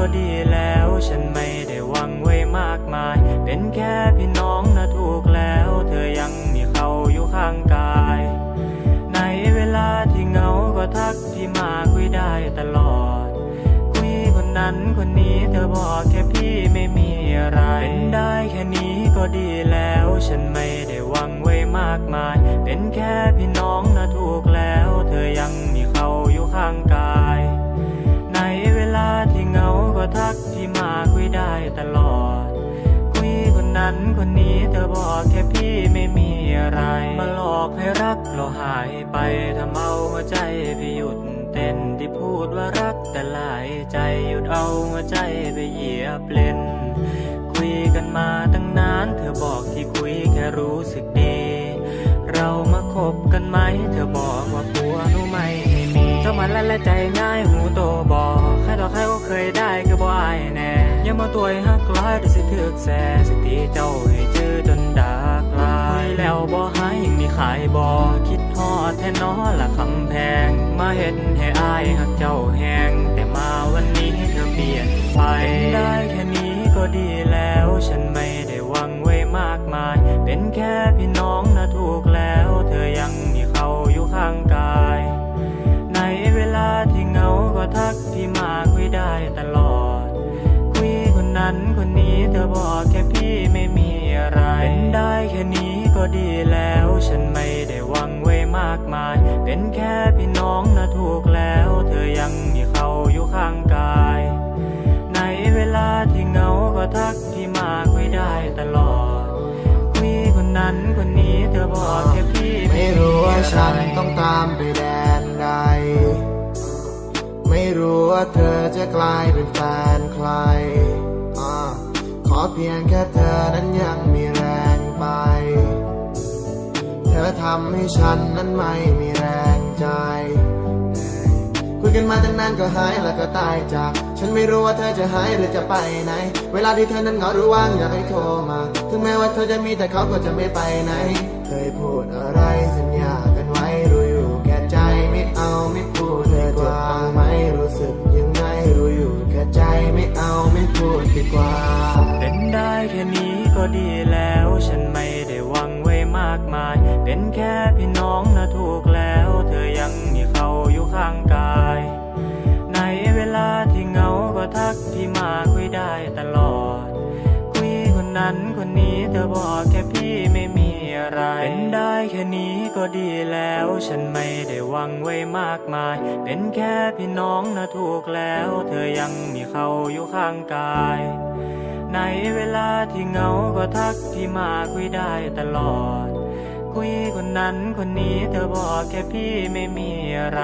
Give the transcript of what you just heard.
็ดีแล้ว ฉันไม่ได้หวังไว้มากมาย เป็นแค่พี่น้องนะถูกแล้ว เธอยังมีเขาอยู่ข้างกาย ในเวลาที่เหงาก็ทักที่มาคุยได้ตลอด คุยคนนั้นคนนี้เธอบอกแค่พี่ไม่มีอะไร เป็นได้แค่นี้ก็ดีแล้ว ฉันไม่ได้หวังไว้มากมาย เป็นแค่พี่ คนนั้นคนนี้เธอบอกแค่พี่ไม่มีอะไร มาหลอกให้รักเราหายไปทำเอาหัวใจไปหยุดเต้นที่พูดว่ารักแต่หลายใจหยุดเอาหัวใจไปเหยียบเล่น คุยกันมาตั้งนาน เธอบอกที่คุยแค่รู้สึกดี เรามาคบกันไหม เธอบอกว่ากลัวหนูไม่มีเจ้ามันละละใจง่าย ให้หักลายแต่สิถึกแสสิตีเจ้าให้เจอจนดากลายคุยแล้วบ่หายยังมีขายบ่คิดทอดแท้นอละคำแพง มาเห็นให้อายหักเจ้าแหงแต่มาวันนี้เธอเปลี่ยนไปได้แค่นี้ก็ดี ดีแล้วฉันไม่ได้หวังไว้มากมาย เป็นแค่พี่น้องนะถูกแล้ว เธอยังมีเขาอยู่ข้างกาย ในเวลาที่เหงาก็ทักที่มาคุยได้ตลอด คุยคนนั้นคนนี้เธอบอกแค่พี่ไม่รู้ว่าฉันต้องตามไปแดนใด ไม่รู้ว่าเธอจะกลายเป็นแฟนใครอ่าขอเพียงแค่เธอนั้นยังมี ทำให้ฉันนั้นไม่มีแรงใจ คุยกันมาตั้งนานก็หายแล้วก็ตายจาก ฉันไม่รู้ว่าเธอจะหายหรือจะไปไหน เวลาที่เธอนั้นเหงาหรือว่างอยากให้โทรมา ถึงแม้ว่าเธอจะมีแต่เขาก็จะไม่ไปไหน เคยพูดอะไรสัญญากันไว้รู้อยู่แก่ใจไม่เอาไม่พูดดีกว่าไหมรู้สึกยังไงรู้อยู่แก่ใจไม่เอาไม่พูดดีกว่า เป็นได้แค่นี้ก็ดีแล้วฉันไม่ มากมาย เป็นแค่พี่น้องนะถูกแล้ว เธอยังมีเขาอยู่ข้างกาย ในเวลาที่เหงาก็ทักที่มาคุยได้ตลอด คุยคนนั้นคนนี้เธอบอกแค่พี่ไม่มีอะไร เป็นได้แค่นี้ก็ดีแล้ว ฉันไม่ได้หวังไว้มากมาย เป็นแค่พี่น้องนะถูกแล้ว เธอยังมีเขาอยู่ข้างกาย ในเวลาที่เหงาก็ทักที่มาคุยได้ตลอด คุยคนนั้นคนนี้เธอบอกแค่พี่ไม่มีอะไร